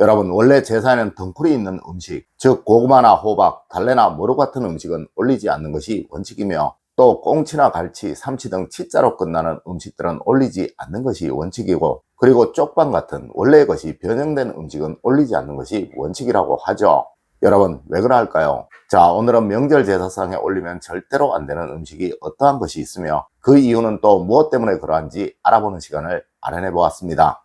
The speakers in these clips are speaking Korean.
여러분 원래 제사에는 덩쿨이 있는 음식 즉 고구마나 호박, 달래나 모로 같은 음식은 올리지 않는 것이 원칙이며 또 꽁치나 갈치, 삼치 등 치자로 끝나는 음식들은 올리지 않는 것이 원칙이고 그리고 쪽방 같은 원래의 것이 변형된 음식은 올리지 않는 것이 원칙이라고 하죠. 여러분 왜 그럴까요? 자 오늘은 명절 제사상에 올리면 절대로 안 되는 음식이 어떠한 것이 있으며 그 이유는 또 무엇 때문에 그러한지 알아보는 시간을 마련해 보았습니다.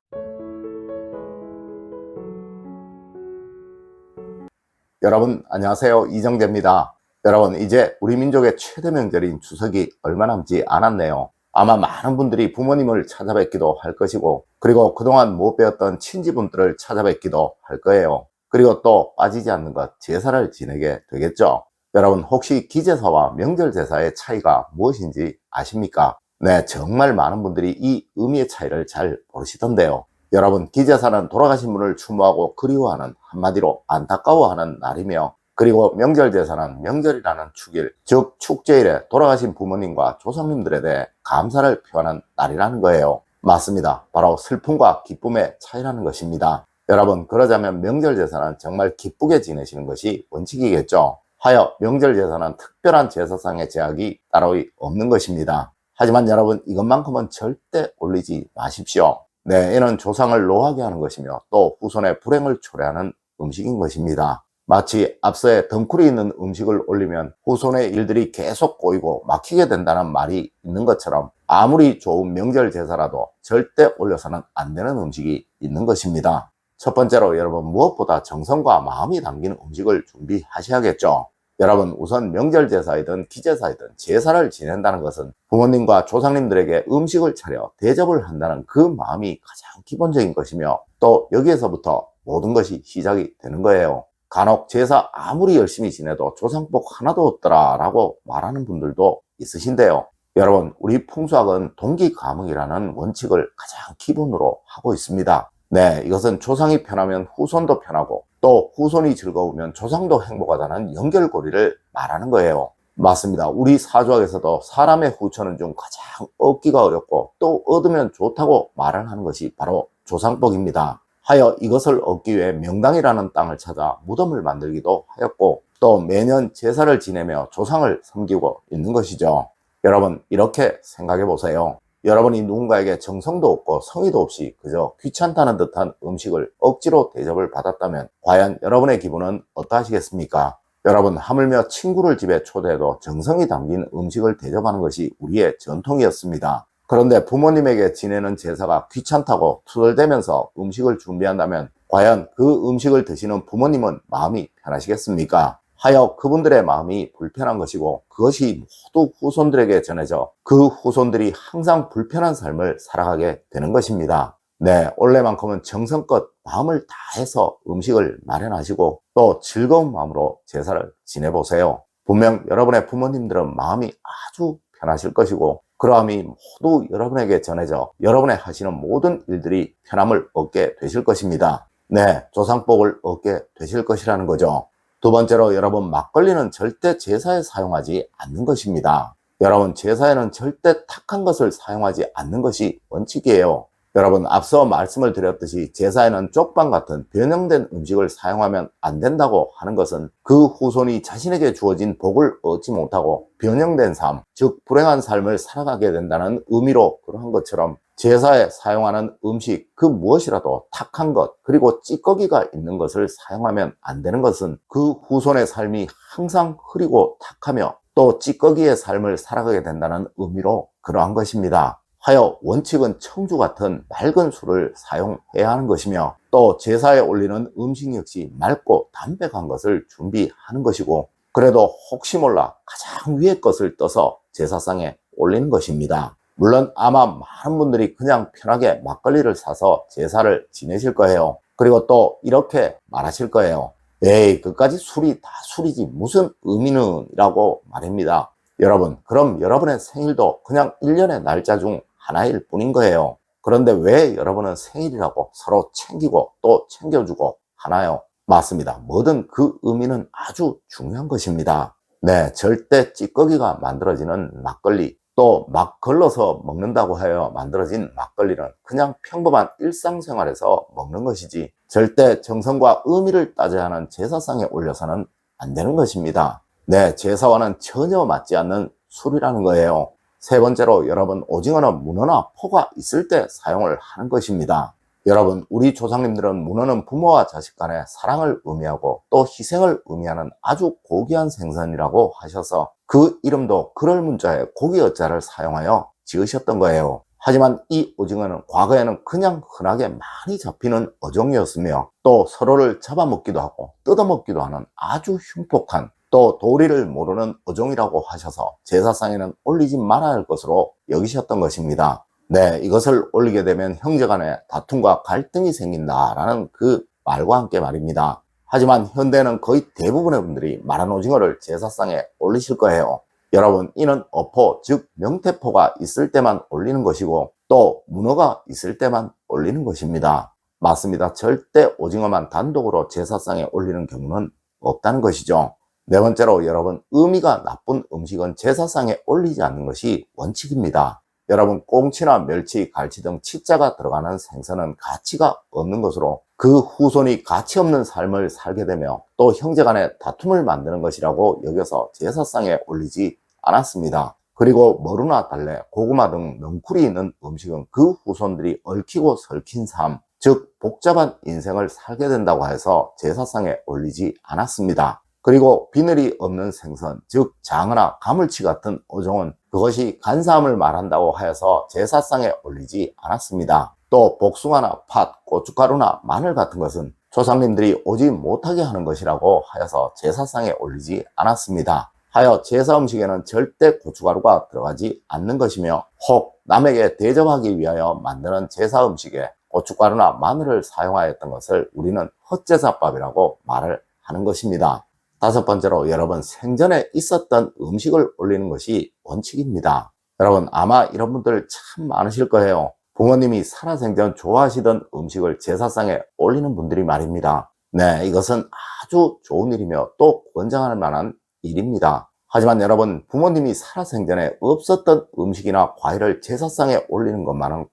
여러분 안녕하세요 이정재입니다. 여러분 이제 우리 민족의 최대 명절인 추석이 얼마 남지 않았네요. 아마 많은 분들이 부모님을 찾아뵙기도 할 것이고 그리고 그동안 못 배웠던 친지분들을 찾아뵙기도 할 거예요. 그리고 또 빠지지 않는 것 제사를 지내게 되겠죠. 여러분 혹시 기제사와 명절 제사의 차이가 무엇인지 아십니까? 네, 정말 많은 분들이 이 의미의 차이를 잘 모르시던데요. 여러분, 기제사는 돌아가신 분을 추모하고 그리워하는 한마디로 안타까워하는 날이며 그리고 명절 제사는 명절이라는 축일, 즉 축제일에 돌아가신 부모님과 조상님들에 대해 감사를 표하는 날이라는 거예요. 맞습니다. 바로 슬픔과 기쁨의 차이라는 것입니다. 여러분, 그러자면 명절 제사는 정말 기쁘게 지내시는 것이 원칙이겠죠. 하여 명절 제사는 특별한 제사상의 제약이 따로 없는 것입니다. 하지만 여러분, 이것만큼은 절대 올리지 마십시오. 네, 이는 조상을 노하게 하는 것이며 또 후손의 불행을 초래하는 음식인 것입니다. 마치 앞서에 덩쿨이 있는 음식을 올리면 후손의 일들이 계속 꼬이고 막히게 된다는 말이 있는 것처럼 아무리 좋은 명절 제사라도 절대 올려서는 안 되는 음식이 있는 것입니다. 첫 번째로 여러분 무엇보다 정성과 마음이 담긴 음식을 준비하셔야겠죠. 여러분 우선 명절 제사이든 기제사이든 제사를 지낸다는 것은 부모님과 조상님들에게 음식을 차려 대접을 한다는 그 마음이 가장 기본적인 것이며 또 여기에서부터 모든 것이 시작이 되는 거예요. 간혹 제사 아무리 열심히 지내도 조상복 하나도 없더라 라고 말하는 분들도 있으신데요. 여러분 우리 풍수학은 동기감흥이라는 원칙을 가장 기본으로 하고 있습니다. 네, 이것은 조상이 편하면 후손도 편하고 또 후손이 즐거우면 조상도 행복하다는 연결고리를 말하는 거예요. 맞습니다. 우리 사주학에서도 사람의 후처는 중 가장 얻기가 어렵고 또 얻으면 좋다고 말을 하는 것이 바로 조상복입니다. 하여 이것을 얻기 위해 명당이라는 땅을 찾아 무덤을 만들기도 하였고 또 매년 제사를 지내며 조상을 섬기고 있는 것이죠. 여러분 이렇게 생각해 보세요. 여러분이 누군가에게 정성도 없고 성의도 없이 그저 귀찮다는 듯한 음식을 억지로 대접을 받았다면 과연 여러분의 기분은 어떠하시겠습니까? 여러분 하물며 친구를 집에 초대해도 정성이 담긴 음식을 대접하는 것이 우리의 전통이었습니다. 그런데 부모님에게 지내는 제사가 귀찮다고 투덜대면서 음식을 준비한다면 과연 그 음식을 드시는 부모님은 마음이 편하시겠습니까? 하여 그분들의 마음이 불편한 것이고 그것이 모두 후손들에게 전해져 그 후손들이 항상 불편한 삶을 살아가게 되는 것입니다. 네, 올해만큼은 정성껏 마음을 다해서 음식을 마련하시고 또 즐거운 마음으로 제사를 지내보세요. 분명 여러분의 부모님들은 마음이 아주 편하실 것이고 그러함이 모두 여러분에게 전해져 여러분의 하시는 모든 일들이 편함을 얻게 되실 것입니다. 네, 조상복을 얻게 되실 것이라는 거죠. 두 번째로 여러분 막걸리는 절대 제사에 사용하지 않는 것입니다. 여러분 제사에는 절대 탁한 것을 사용하지 않는 것이 원칙이에요. 여러분 앞서 말씀을 드렸듯이 제사에는 쪽방 같은 변형된 음식을 사용하면 안 된다고 하는 것은 그 후손이 자신에게 주어진 복을 얻지 못하고 변형된 삶, 즉 불행한 삶을 살아가게 된다는 의미로 그러한 것처럼 제사에 사용하는 음식 그 무엇이라도 탁한 것 그리고 찌꺼기가 있는 것을 사용하면 안 되는 것은 그 후손의 삶이 항상 흐리고 탁하며 또 찌꺼기의 삶을 살아가게 된다는 의미로 그러한 것입니다. 하여 원칙은 청주 같은 맑은 술을 사용해야 하는 것이며 또 제사에 올리는 음식 역시 맑고 담백한 것을 준비하는 것이고 그래도 혹시 몰라 가장 위의 것을 떠서 제사상에 올리는 것입니다. 물론 아마 많은 분들이 그냥 편하게 막걸리를 사서 제사를 지내실 거예요. 그리고 또 이렇게 말하실 거예요. 에이, 그까지 술이 다 술이지 무슨 의미는 이라고 말입니다. 여러분, 그럼 여러분의 생일도 그냥 1년의 날짜 중 하나일 뿐인 거예요. 그런데 왜 여러분은 생일이라고 서로 챙기고 또 챙겨주고 하나요? 맞습니다. 뭐든 그 의미는 아주 중요한 것입니다. 네, 절대 찌꺼기가 만들어지는 막걸리, 또 막 걸러서 먹는다고 하여 만들어진 막걸리는 그냥 평범한 일상생활에서 먹는 것이지 절대 정성과 의미를 따져야 하는 제사상에 올려서는 안 되는 것입니다. 네, 제사와는 전혀 맞지 않는 술이라는 거예요. 세 번째로 여러분 오징어는 문어나 포가 있을 때 사용을 하는 것입니다. 여러분 우리 조상님들은 문어는 부모와 자식 간의 사랑을 의미하고 또 희생을 의미하는 아주 고귀한 생선이라고 하셔서 그 이름도 그럴 문자에 고기 어자를 사용하여 지으셨던 거예요. 하지만 이 오징어는 과거에는 그냥 흔하게 많이 잡히는 어종이었으며 또 서로를 잡아먹기도 하고 뜯어먹기도 하는 아주 흉폭한 또 도리를 모르는 어종이라고 하셔서 제사상에는 올리지 말아야 할 것으로 여기셨던 것입니다. 네, 이것을 올리게 되면 형제 간에 다툼과 갈등이 생긴다라는 그 말과 함께 말입니다. 하지만 현대는 거의 대부분의 분들이 마른 오징어를 제사상에 올리실 거예요. 여러분, 이는 어포, 즉 명태포가 있을 때만 올리는 것이고 또 문어가 있을 때만 올리는 것입니다. 맞습니다. 절대 오징어만 단독으로 제사상에 올리는 경우는 없다는 것이죠. 네 번째로 여러분, 의미가 나쁜 음식은 제사상에 올리지 않는 것이 원칙입니다. 여러분, 꽁치나 멸치, 갈치 등 치자가 들어가는 생선은 가치가 없는 것으로 그 후손이 가치 없는 삶을 살게 되며 또 형제 간의 다툼을 만드는 것이라고 여겨서 제사상에 올리지 않았습니다. 그리고 머루나 달래, 고구마 등 넝쿨이 있는 음식은 그 후손들이 얽히고 설킨 삶, 즉 복잡한 인생을 살게 된다고 해서 제사상에 올리지 않았습니다. 그리고 비늘이 없는 생선, 즉 장어나 가물치 같은 어종은 그것이 간사함을 말한다고 하여서 제사상에 올리지 않았습니다. 또 복숭아나 팥, 고춧가루나 마늘 같은 것은 조상님들이 오지 못하게 하는 것이라고 하여서 제사상에 올리지 않았습니다. 하여 제사 음식에는 절대 고춧가루가 들어가지 않는 것이며 혹 남에게 대접하기 위하여 만드는 제사 음식에 고춧가루나 마늘을 사용하였던 것을 우리는 헛제사밥이라고 말을 하는 것입니다. 다섯 번째로 여러분 생전에 있었던 음식을 올리는 것이 원칙입니다. 여러분 아마 이런 분들 참 많으실 거예요. 부모님이 살아생전 좋아하시던 음식을 제사상에 올리는 분들이 말입니다. 네, 이것은 아주 좋은 일이며 또 권장할 만한 일입니다. 하지만 여러분 부모님이 살아생전에 없었던 음식이나 과일을 제사상에 올리는 것만은 꼭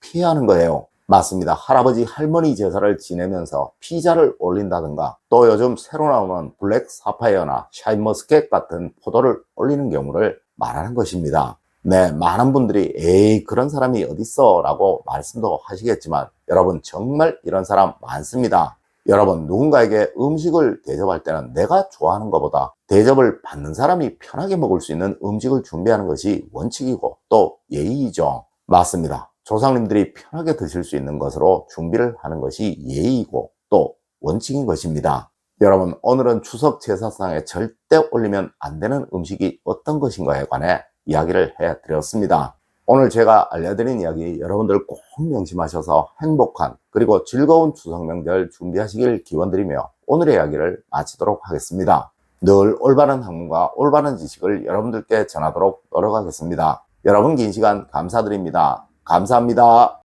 피해야 하는 거예요. 맞습니다. 할아버지 할머니 제사를 지내면서 피자를 올린다든가 또 요즘 새로 나오는 블랙 사파이어나 샤인머스켓 같은 포도를 올리는 경우를 말하는 것입니다. 네, 많은 분들이 에이 그런 사람이 어딨어 라고 말씀도 하시겠지만 여러분 정말 이런 사람 많습니다. 여러분 누군가에게 음식을 대접할 때는 내가 좋아하는 것보다 대접을 받는 사람이 편하게 먹을 수 있는 음식을 준비하는 것이 원칙이고 또 예의이죠. 맞습니다. 조상님들이 편하게 드실 수 있는 것으로 준비를 하는 것이 예의이고 또 원칙인 것입니다. 여러분 오늘은 추석 제사상에 절대 올리면 안 되는 음식이 어떤 것인가에 관해 이야기를 해 드렸습니다. 오늘 제가 알려드린 이야기 여러분들 꼭 명심하셔서 행복한 그리고 즐거운 추석 명절 준비하시길 기원드리며 오늘의 이야기를 마치도록 하겠습니다. 늘 올바른 학문과 올바른 지식을 여러분들께 전하도록 노력하겠습니다. 여러분 긴 시간 감사드립니다. 감사합니다.